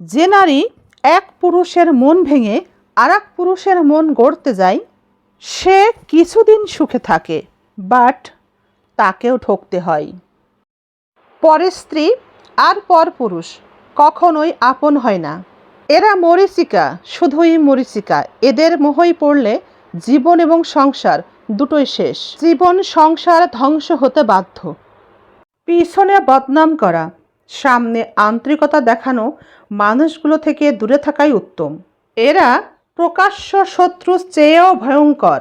যে নারী এক পুরুষের মন ভেঙে আর পুরুষের মন গড়তে যায়, সে কিছুদিন সুখে থাকে, বাট তাকেও ঠকতে হয়। পরের স্ত্রী আর পর পুরুষ কখনোই আপন হয় না। এরা মরিচিকা, শুধুই মরিচিকা। এদের মোহই পড়লে জীবন এবং সংসার দুটোই শেষ। জীবন, সংসার ধ্বংস হতে বাধ্য। পিছনে বদনাম করা সামনে আন্তরিকতা দেখানো মানুষগুলো থেকে দূরে থাকাই উত্তম। এরা প্রকাশ্য শত্রুর চেয়েও ভয়ঙ্কর।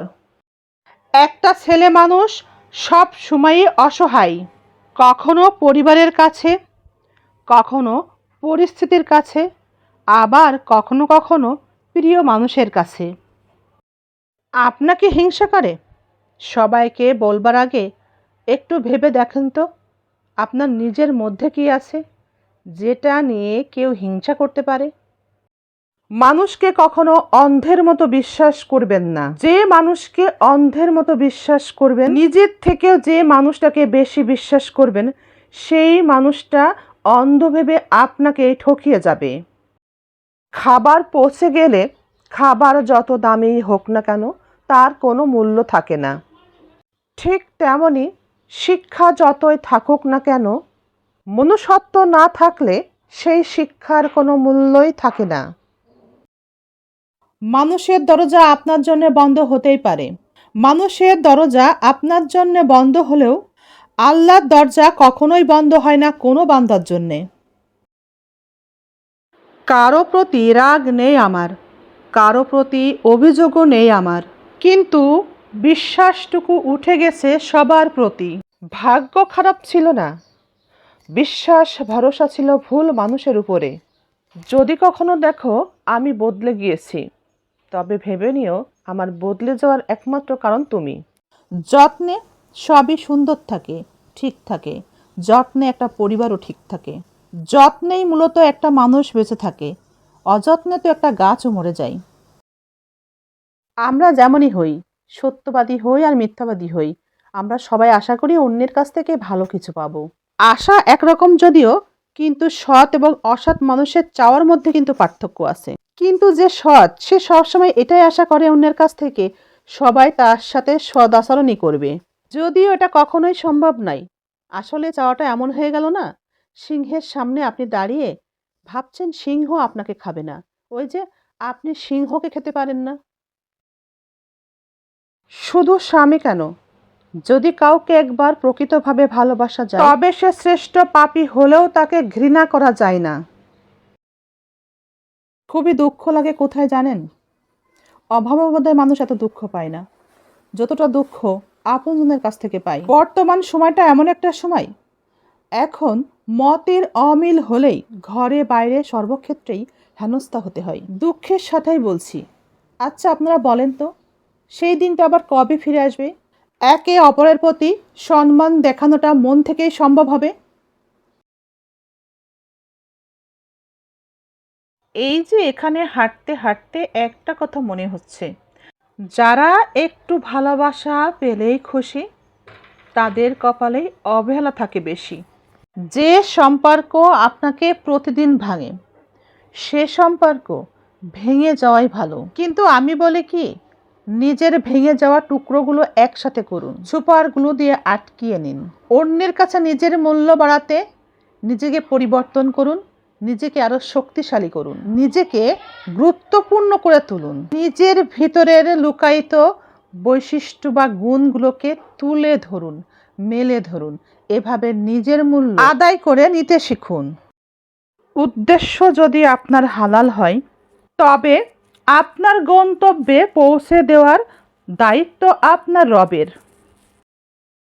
একটা ছেলে মানুষ সব সময়ই অসহায়। কখনো পরিবারের কাছে, কখনো পরিস্থিতির কাছে, আবার কখনো কখনো প্রিয় মানুষের কাছে। আপনাকে হিংসা করে? সবাইকে বলবার আগে একটু ভেবে দেখেন তো। আপনার নিজের মধ্যে কি আছে? যেটা নিয়ে কেউ হিংসা করতে পারে? মানুষকে কখনো অন্ধের মতো বিশ্বাস করবেন না। যে মানুষকে অন্ধের মতো বিশ্বাস করবেন, নিজের থেকেও যে মানুষটাকে বেশি বিশ্বাস করবেন, সেই মানুষটা অন্ধ ভেবে আপনাকে ঠকিয়ে যাবে। খাবার পচে গেলে খাবার যত দামেই হোক না কেন, তার কোনো মূল্য থাকে না। ঠিক তেমনই শিক্ষা যতই থাকুক না কেন, মনুষ্যত্ব না থাকলে সেই শিক্ষার কোনো মূল্যই থাকে না। মানুষের দরজা আপনার জন্য বন্ধ হতেই পারে। মানুষের দরজা আপনার জন্য বন্ধ হলেও আল্লাহর দরজা কখনোই বন্ধ হয় না কোনো বান্দার জন্যে। কারও প্রতি রাগ নেই আমার, কারও প্রতি অভিযোগও নেই আমার। কিন্তু বিশ্বাসটুকু উঠে গেছে সবার প্রতি। ভাগ্য খারাপ ছিল না। বিশ্বাস, ভরসা ছিল ভুল মানুষের উপরে। যদি কখনো দেখো, আমি বদলে গিয়েছি। তবে ভেবে নিও, আমার বদলে যাওয়ার একমাত্র কারণ তুমি। যত্নে সবই সুন্দর থাকে, ঠিক থাকে। যত্নে একটা পরিবারও ঠিক থাকে। যত্নেই মূলত একটা মানুষ বেঁচে থাকে। অযত্নে তো একটা গাছও মরে যায়। আমরা যেমনই হই সত্যবাদী হই আর মিথ্যাবাদী হই। আমরা সবাই আশা করি অন্যের কাছ থেকে ভালো কিছু পাবো। আশা একরকম যদিও, কিন্তু সৎ এবং অসৎ মানুষের চাওয়ার মধ্যে কিন্তু পার্থক্য আছে। কিন্তু যে সৎ, সে সবসময় এটাই আশা করে অন্যের কাছ থেকে, সবাই তার সাথে সদ আচরণই করবে। যদিও এটা কখনোই সম্ভব নয় আসলে চাওয়াটা এমন হয়ে গেল না, সিংহের সামনে আপনি দাঁড়িয়ে ভাবছেন সিংহ আপনাকে খাবে না। ওই যে, আপনি সিংহকে খেতে পারেন না। শুধু স্বামী কেন? যদি কাউকে একবার প্রকৃতভাবে ভালোবাসা যায়, তবে সে শ্রেষ্ঠ পাপী হলেও তাকে ঘৃণা করা যায় না। খুবই দুঃখ লাগে কোথায় জানেন? অভাববোধের মানুষ এত দুঃখ পায় না। যতটা দুঃখ আপনজনের কাছ থেকে পাই। বর্তমান সময়টা এমন একটা সময়। এখন মতের অমিল হলেই ঘরে বাইরে সর্বক্ষেত্রেই হেনস্থা হতে হয়। দুঃখের সাথেই বলছি। আচ্ছা আপনারা বলেন তো। সেই দিনটা আবার কবে ফিরে আসবে? একে অপরের প্রতি সম্মান দেখানোটা মন থেকেই সম্ভব হবে। এই যে এখানে হাঁটতে হাঁটতে একটা কথা মনে হচ্ছে। যারা একটু ভালোবাসা পেলেই খুশি, তাদের কপালে অবহেলা থাকে বেশি। যে সম্পর্ক আপনাকে প্রতিদিন ভাঙে, সে সম্পর্ক ভেঙে যাওয়াই ভালো। কিন্তু আমি বলি কি নিজের ভেঙে যাওয়া টুকরোগুলো একসাথে করুন। সুপারগুলো দিয়ে আটকিয়ে নিন। অন্যের কাছে নিজের মূল্য বাড়াতে নিজেকে পরিবর্তন করুন, নিজেকে আরও শক্তিশালী করুন, নিজেকে গুরুত্বপূর্ণ করে তুলুন। নিজের ভিতরের লুকায়িত বৈশিষ্ট্য বা গুণগুলোকে তুলে ধরুন, মেলে ধরুন, এভাবে নিজের মূল্য আদায় করে নিতে শিখুন। উদ্দেশ্য যদি আপনার হালাল হয়, তবে আপনার গন্তব্যে পৌঁছে দেওয়ার দায়িত্ব আপনার রবের।